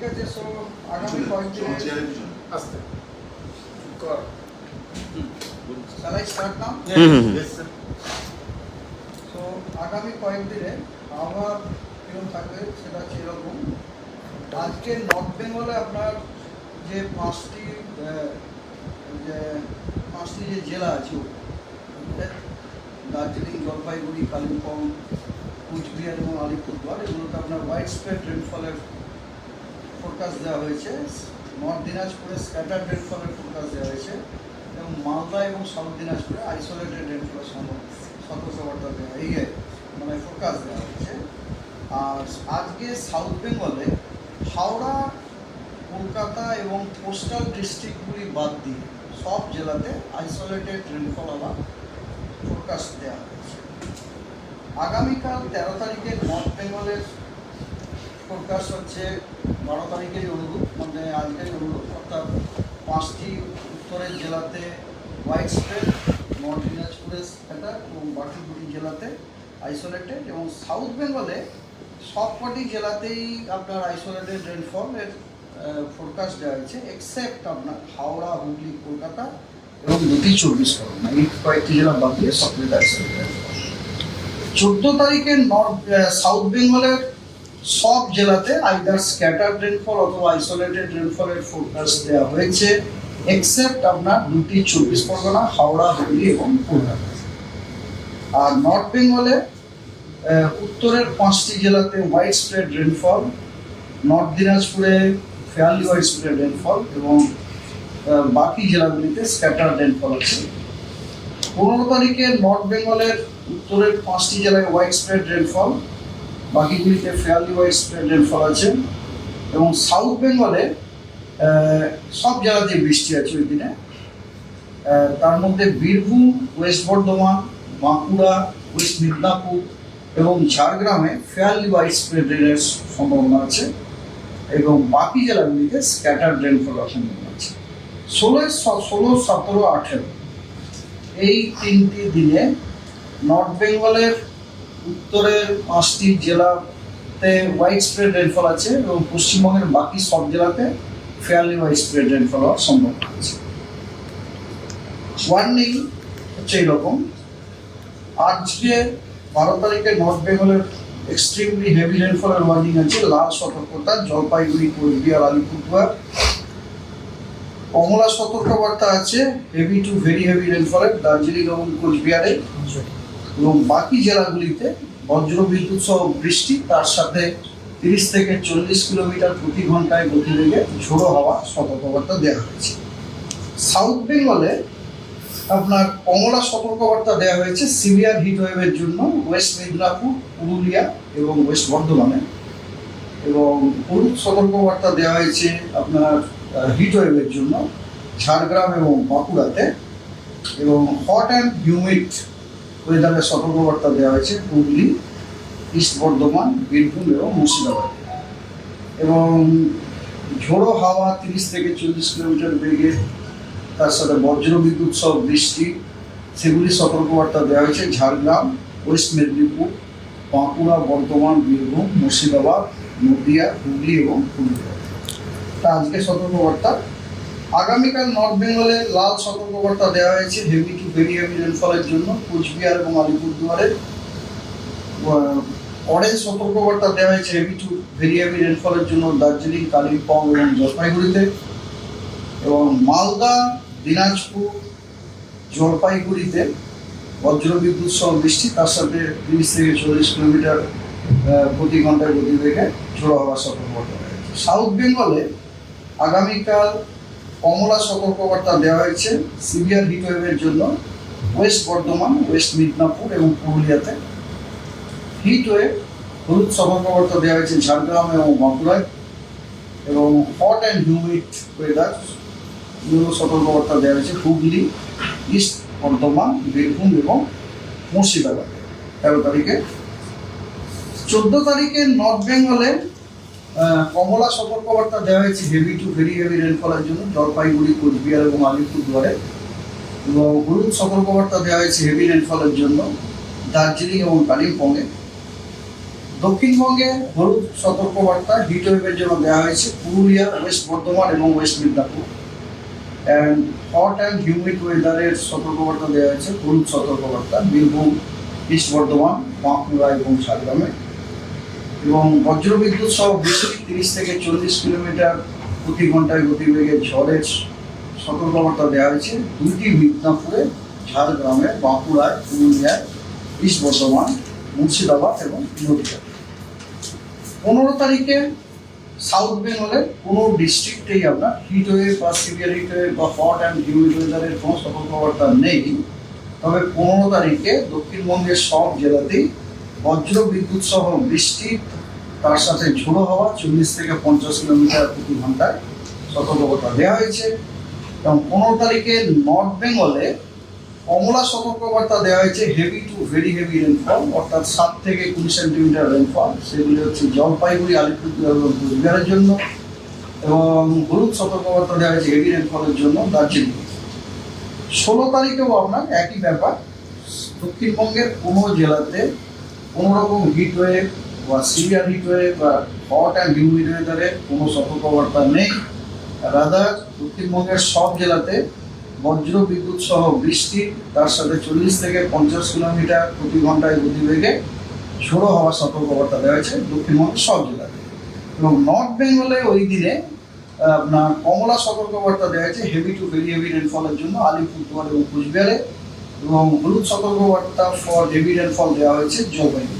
ঠিক আছে সো আগামী কয়েকদিনে আস্তে। কর. তো আগামী কয়েকদিনে আবহাওয়া কীরকম থাকবে সেটা হচ্ছে এরকম আজকে নর্থ বেঙ্গলে আপনার যে পাঁচটি আহ, যে পাঁচটি যে জেলা আছে দার্জিলিং জলপাইগুড়ি কালিম্পং কুচবিহার এবং আলিপুরদুয়ার এগুলোতে আপনার হোয়াইট স্প্রেড রেনফলের ফোরকাস্ট দেওয়া হয়েছে। নর্থ দিনাজপুরে স্ক্যাটার রেনফলের ফোরকাস্ট দেওয়া হয়েছে এবং মালদা এবং সাউথ দিনাজপুরে আইসোলেটেড রেনফলের সতর্কবার্তা দেওয়া আর মানে ফোরকাস্ট দেওয়া হয়েছে। আর আজকে সাউথ বেঙ্গলে হাওড়া, কলকাতা এবং কোস্টাল ডিস্ট্রিক্টগুলি বাদ দিয়ে সব জেলাতে আইসোলেটেড রেনফল আবার ফোরকাস্ট দেওয়া হয়েছে। আগামীকাল তেরো তারিখে নর্থ বেঙ্গলের ফোরকাস্ট হচ্ছে বারো তারিখের অনুরূপ মানে আজকের অনুরূপ, অর্থাৎ পাঁচটি উত্তরের জেলাতে হোয়াইট স্প্রেড নর্থ দিনাজপুরে স্ক্যাটার এবং বাকি দুটি জেলাতে আইসোলেটেড এবং সাউথ বেঙ্গলে সবকটি জেলাতেই আপনার আইসোলেটেড রেনফলের ফোরকাস্ট দেওয়া হয়েছে এক্সেপ্ট আপনার হাওড়া, হুগলি, কলকাতা এবং দুটি চব্বিশ পরগনা। এই কয়েকটি জেলা বাদ দিয়ে আইসোলেটেড চোদ্দ তারিখে নর্থ সাউথ বেঙ্গলের সব জেলাতে আইদার স্ক্যাটার রেনফল অথবা আইসোলেটেড রেনফলের ফোরকাস্ট দেওয়া হয়েছে এক্সেপ্ট আপনার দুটি চব্বিশ পরগনা, হাওড়া, হুগলি এবং কলকাতা আর নর্থ বেঙ্গলে উত্তরের পাঁচটি জেলাতে হোয়াইট স্প্রেড রেনফল নর্থ দিনাজপুরে ফেয়ারলি হোয়াইট স্প্রেড রেনফল এবং বাকি জেলাগুলিতে স্ক্যাটার রেনফল আছে। পনেরো তারিখে নর্থ বেঙ্গলের উত্তরের পাঁচটি জেলায় হোয়াইট স্প্রেড রেনফল বাকিগুলিতে ফেয়ারলি হোয়াইট স্প্রেড রেনফল আছে। এবং সাউথ বেঙ্গলে সব জেলাতে বৃষ্টি আছে ওই দিনে। তার মধ্যে বীরভূম ওয়েস্ট বর্ধমান, বাঁকুড়া ওয়েস্ট মিদনাপুর এবং ঝাড়গ্রামে ফেয়ারলি হোয়াইট স্প্রেড রেনের সম্ভাবনা আছে এবং বাকি জেলাগুলিতে স্ক্যাটার রেনফল সম্ভাবনা আছে। ষোলো ষোলো, সতেরো, আঠেরো, এই তিনটি দিনে নর্থ বেঙ্গলের উত্তরের পাঁচটি জেলাতে হোয়াইট স্প্রেড রেনফল আছে এবং পশ্চিমবঙ্গের বাকি সব জেলাতে ফেয়ারলি হোয়াইট স্প্রেড রেনফল হওয়ার সম্ভাবনা আছে। ওয়ার্নিং হচ্ছে এইরকম আজকে বারো তারিখে নর্থ বেঙ্গলের এক্সট্রিমলি হেভি রেনফলের ওয়ার্নিং আছে, লাল সতর্কতা, জলপাইগুড়ি, কোচবিহার, আলিপুরদুয়ার। কমলা সতর্কবার্তা আছে হেভি টু ভেরি হেভি রেনফলের দার্জিলিং এবং কোচবিহারে। এবং বাকি জেলাগুলিতে বজ্রবিদ্যুৎ সহ বৃষ্টি, তার সাথে তিরিশ থেকে চল্লিশ কিলোমিটার প্রতি ঘন্টায় গতিবেগে ঝোড়ো হাওয়া সতর্কবার্তা দেওয়া হয়েছে। সাউথ বেঙ্গলে আপনার কমলা সতর্কবার্তা দেওয়া হয়েছে সিভিয়ার হিট ওয়েভের জন্য ওয়েস্ট মেদিনীপুর, পুরুলিয়া এবং ওয়েস্ট বর্ধমানে। এবং হলুদ সতর্কবার্তা দেওয়া হয়েছে আপনার হিট ওয়েভের জন্য ঝাড়গ্রাম এবং বাঁকুড়াতে। এবং হট অ্যান্ড হিউমিড ওয়েদারের সতর্কবার্তা দেওয়া হয়েছে হুগলি, ইস্ট বর্ধমান, বীরভূম এবং মুর্শিদাবাদ। এবং ঝোড়ো হাওয়া তিরিশ থেকে চল্লিশ কিলোমিটার বেগে, তার সাথে বজ্র বিদ্যুৎ সহ বৃষ্টি, সেগুলি সতর্কবার্তা দেওয়া হয়েছে ঝাড়গ্রাম, ওয়েস্ট মেদিনীপুর, বাঁকুড়া, বর্ধমান, বীরভূম, মুর্শিদাবাদ, নদিয়া, হুগলি এবং পুরুলিয়া। তা আজকে সতর্কবার্তা আগামীকাল নর্থ বেঙ্গলে লাল সতর্কবার্তা দেওয়া হয়েছে হেভি টু ভেরি হেভি রেনফলের জন্য কোচবিহার এবং আলিপুরদুয়ারে। অরেঞ্জ সতর্কবার্তা দেওয়া হয়েছে হেভি টু ভেরি হেভি রেনফলের জন্য দার্জিলিং, কালিম্পং এবং জলপাইগুড়িতে। এবং মালদা, দিনাজপুর, জলপাইগুড়িতে বজ্র বিদ্যুৎ সহ বৃষ্টি, তার সাথে তিরিশ থেকে চল্লিশ কিলোমিটার প্রতি ঘন্টায় গতিবেগে ঝোড়ো হওয়ার সতর্কবার্তা দেওয়া হয়েছে। সাউথ বেঙ্গলে আগামীকাল কমলা সতর্কবার্তা দেওয়া হয়েছে সিভিয়ার হিট ওয়েভের জন্য ওয়েস্ট বর্ধমান ওয়েস্ট মিদনাপুর এবং পুরুলিয়াতে। হিট ওয়েভ হলুদ সতর্কবার্তা দেওয়া হয়েছে ঝাড়গ্রাম এবং বাঁকুড়ায় এবং হট অ্যান্ড হিউমিড ওয়েদার এগুলো সতর্কবার্তা দেওয়া হয়েছে হুগলি ইস্ট বর্ধমান বীরভূম এবং মুর্শিদাবাদ। তেরো তারিখে। চোদ্দ তারিখে নর্থ বেঙ্গলে আহ, কমলা সতর্কবার্তা দেওয়া হয়েছে হেভি টু ভেরি হেভি রেনফলের জন্য, জলপাইগুড়ি, কোচবিহার এবং আলিপুরদুয়ারে এবং হলুদ সতর্কবার্তা দেওয়া হয়েছে হেভি রেনফলের জন্য, দার্জিলিং এবং কালিম্পংয়ে। দক্ষিণবঙ্গে হলুদ সতর্কবার্তা হিট ওয়েভের জন্য দেওয়া হয়েছে, পুরুলিয়া, ওয়েস্ট বর্ধমান এবং west Midnapore. And hot and humid ওয়েদারের সতর্কবার্তা দেওয়া হয়েছে, হলুদ সতর্কবার্তা, বীরভূম, ইস্ট বর্ধমান, বাঁকুড়া এবং ঝাড়গ্রামে। এবং বজ্রবিদ্যুৎ সহ বৃষ্টি তিরিশ থেকে চল্লিশ কিলোমিটার প্রতি ঘন্টায় গতিবেগে ঝড়ের সতর্কবার্তা দেওয়া হয়েছে। দুইটি মিদনাপুরে, ঝাড়গ্রামে, বাঁকুড়ায়, পুরুলিয়ায়, ইস্ট বর্ধমান, মুর্শিদাবাদ এবং নদীয়া পনেরো তারিখে সাউথ বেঙ্গলের কোনো ডিস্ট্রিক্টেই আপনার হিট ওয়েভ বা সিভিয়ার হিট ওয়েভ বা হট অ্যান্ড হিউমিড ওয়েদারের কোনো সতর্কবার্তা নেই। তবে পনেরো তারিখে দক্ষিণবঙ্গের সব জেলাতেই বজ্র বিদ্যুৎ সহ বৃষ্টি, তার সাথে ঝোড়ো হওয়া চল্লিশ থেকে পঞ্চাশ কিলোমিটার প্রতি ঘন্টায় সতর্কতা দেওয়া হয়েছে। এবং পনেরো তারিখে নর্থ বেঙ্গলে কমলা সতর্কবার্তা দেওয়া হয়েছে heavy to very heavy rainfall অর্থাৎ সাত থেকে কুড়ি সেন্টিমিটার রেনফল সেগুলি হচ্ছে জলপাইগুড়ি, আলিপুরদুয়ার এবং জন্য। এবং হলুদ সতর্কবার্তা দেওয়া হয়েছে হেভি রেনফলের জন্য দার্জিলিং। ষোলো তারিখেও আপনার একই ব্যাপার, দক্ষিণবঙ্গের কোনো জেলাতে কোনো রকম হিট ওয়েভ বা সিভিয়ার হিট ওয়েভ বা হট অ্যান্ড হিউমিড ওয়েদারের কোনো সতর্কবার্তা নেই। রাদার দক্ষিণবঙ্গের সব জেলাতে বজ্র বিদ্যুৎ সহ বৃষ্টি তার সাথে চল্লিশ থেকে পঞ্চাশ কিলোমিটার প্রতি ঘন্টায় গতিবেগে ঝোড়ো হওয়ার সতর্কবার্তা দেওয়া হয়েছে দক্ষিণবঙ্গের সব জেলাতে। এবং নর্থ বেঙ্গলে ওই দিনে আপনার কমলা সতর্কবার্তা দেওয়া হয়েছে হেভি টু ভেরি হেভি রেনফলের জন্য আলিপুরদুয়ার এবং কুচবিহারে। এবং হলুদ সতর্কবার্তা ফর ডেভিড অ্যান্ড ফল দেওয়া হয়েছে জলপাইগুড়ি